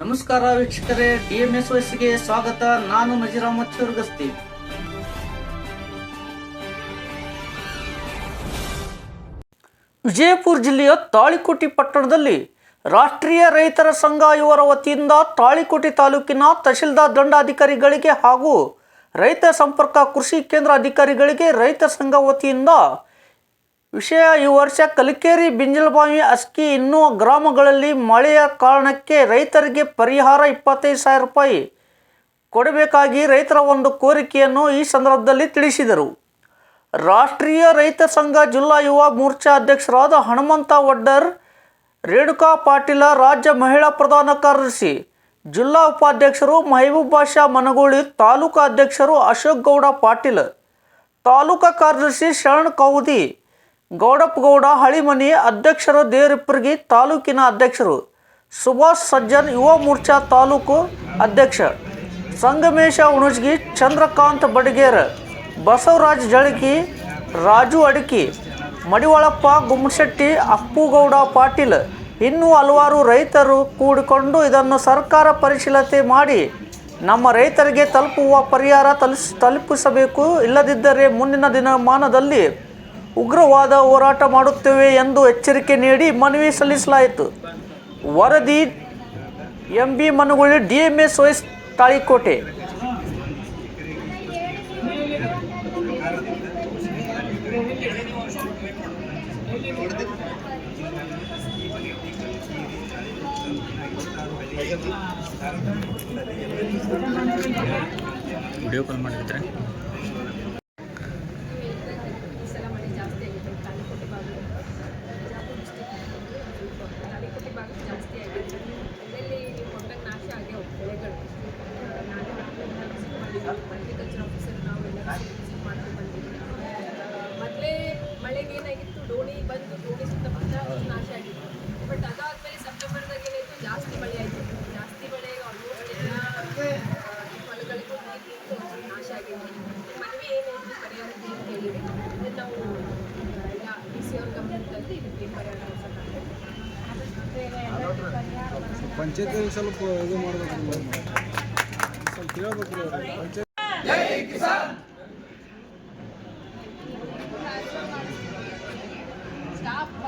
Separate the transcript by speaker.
Speaker 1: ನಮಸ್ಕಾರ ವೀಕ್ಷಕರೇ ಡಿಎಂಎಸ್ ವಯಸ್ಸಿಗೆ ಸ್ವಾಗತ. ನಾನು ಮಜಿರಾಮ ಚುರ್ಗಸ್ತಿ ವಿಜಯಪುರ ಜಿಲ್ಲೆಯ ತಾಳಿಕೋಟಿ ಪಟ್ಟಣದಲ್ಲಿ ರಾಷ್ಟ್ರೀಯ ರೈತರ ಸಂಘ ಇವರ ವತಿಯಿಂದ ತಾಳಿಕೋಟಿ ತಾಲೂಕಿನ ತಹಶೀಲ್ದಾರ್ ದಂಡಾಧಿಕಾರಿಗಳಿಗೆ ಹಾಗೂ ರೈತ ಸಂಪರ್ಕ ಕೃಷಿ ಕೇಂದ್ರ ಅಧಿಕಾರಿಗಳಿಗೆ ರೈತ ಸಂಘ ವತಿಯಿಂದ ವಿಷಯ, ಈ ವರ್ಷ ಕಲಿಕೇರಿ ಬಿಂಜಲಬಾವಿ ಅಸ್ಕಿ ಇನ್ನೂ ಗ್ರಾಮಗಳಲ್ಲಿ ಮಳೆಯ ಕಾರಣಕ್ಕೆ ರೈತರಿಗೆ ಪರಿಹಾರ ಇಪ್ಪತ್ತೈದು ಸಾವಿರ ರೂಪಾಯಿ ಕೊಡಬೇಕಾಗಿ ರೈತರ ಒಂದು ಕೋರಿಕೆಯನ್ನು ಈ ಸಂದರ್ಭದಲ್ಲಿ ತಿಳಿಸಿದರು. ರಾಷ್ಟ್ರೀಯ ರೈತ ಸಂಘ ಜಿಲ್ಲಾ ಯುವ ಮೋರ್ಚಾ ಅಧ್ಯಕ್ಷರಾದ ಹನುಮಂತ ವಡ್ಡರ್, ರೇಣುಕಾ ಪಾಟೀಲ, ರಾಜ್ಯ ಮಹಿಳಾ ಪ್ರಧಾನ ಕಾರ್ಯದರ್ಶಿ, ಜಿಲ್ಲಾ ಉಪಾಧ್ಯಕ್ಷರು ಮಹಬೂಬ್ ಬಾಷಾ ಮನಗೂಳಿ, ತಾಲೂಕಾ ಅಧ್ಯಕ್ಷರು ಅಶೋಕ್ ಗೌಡ ಪಾಟೀಲ್, ತಾಲೂಕಾ ಕಾರ್ಯದರ್ಶಿ ಶರಣ್ ಕೌದಿ ಗೌಡಪ್ಪ ಗೌಡ ಹಳಿಮನಿ ಅಧ್ಯಕ್ಷರು ದೇವರಿಪ್ಪರ್ಗಿ ತಾಲೂಕಿನ ಅಧ್ಯಕ್ಷರು. ಸುಭಾಷ್ ಸಜ್ಜನ್ ಯುವ ಮೋರ್ಚಾ ತಾಲೂಕು ಅಧ್ಯಕ್ಷ. ಸಂಗಮೇಶ ಉಣಜ್ಗಿ ಚಂದ್ರಕಾಂತ್ ಬಡಗೇರ್, ಬಸವರಾಜ್ ಜಳಕಿ ರಾಜು ಅಡಕಿ, ಮಡಿವಾಳಪ್ಪ ಗುಮ್ಮಶೆಟ್ಟಿ, ಅಪ್ಪುಗೌಡ ಪಾಟೀಲ್ ಇನ್ನೂ ಹಲವಾರು ರೈತರು ಕೂಡಿಕೊಂಡು ಇದನ್ನು ಸರ್ಕಾರ ಪರಿಶೀಲನೆ ಮಾಡಿ ನಮ್ಮ ರೈತರಿಗೆ ತಲುಪುವ ಪರಿಹಾರ ತಲುಪಿಸಬೇಕು. ಇಲ್ಲದಿದ್ದರೆ ಮುಂದಿನ ದಿನಮಾನದಲ್ಲಿ ಉಗ್ರವಾದ ಹೋರಾಟ ಮಾಡುತ್ತೇವೆ ಎಂದು ಎಚ್ಚರಿಕೆ ನೀಡಿ ಮನವಿ ಸಲ್ಲಿಸಲಾಯಿತು. ವರದಿ M B Managuli D M S wise Talikote.
Speaker 2: Video call ಮಾಡಿದ್ರೆ?
Speaker 3: ಮೊದಲೇ ಮಳೆಗೆ ಏನಾಗಿತ್ತು ಡೋಣಿ ಬಂದು ಡೋಣಿ ಸುತ್ತಮುತ್ತ ನಾಶ ಆಗಿತ್ತು. ಬಟ್ ಅದಾದಮೇಲೆ ಸೆಪ್ಟೆಂಬರ್ದಾಗ ಏನಾಯಿತು? ಜಾಸ್ತಿ ಮಳೆ ಆಯಿತು. ಜಾಸ್ತಿ ಮಳೆ ಆಲ್ಮೋಸ್ಟ್ ಎಲ್ಲ ಹೊಲಗಳಿಗೂ ನೀರು ನಾಶ ಆಗಿದೆ ಮನವಿ ಏನಾಯಿತು ಪರಿಹಾರ ಅಂತ ಹೇಳಿದ್ವಿ ಅದನ್ನು ನಾವು ಎಲ್ಲ ಡಿ ಸಿ ಅವ್ರ ಗಮನದಲ್ಲಿ ಇದಕ್ಕೆ ಪರಿಹಾರ
Speaker 4: ಪಂಚಾಯತ್ ಸ್ವಲ್ಪ ಇದು ಮಾಡ್ಬೇಕು. ಸ್ವಲ್ಪ ಹೇಳ್ಬೇಕು ಪಂಚಾಯತ್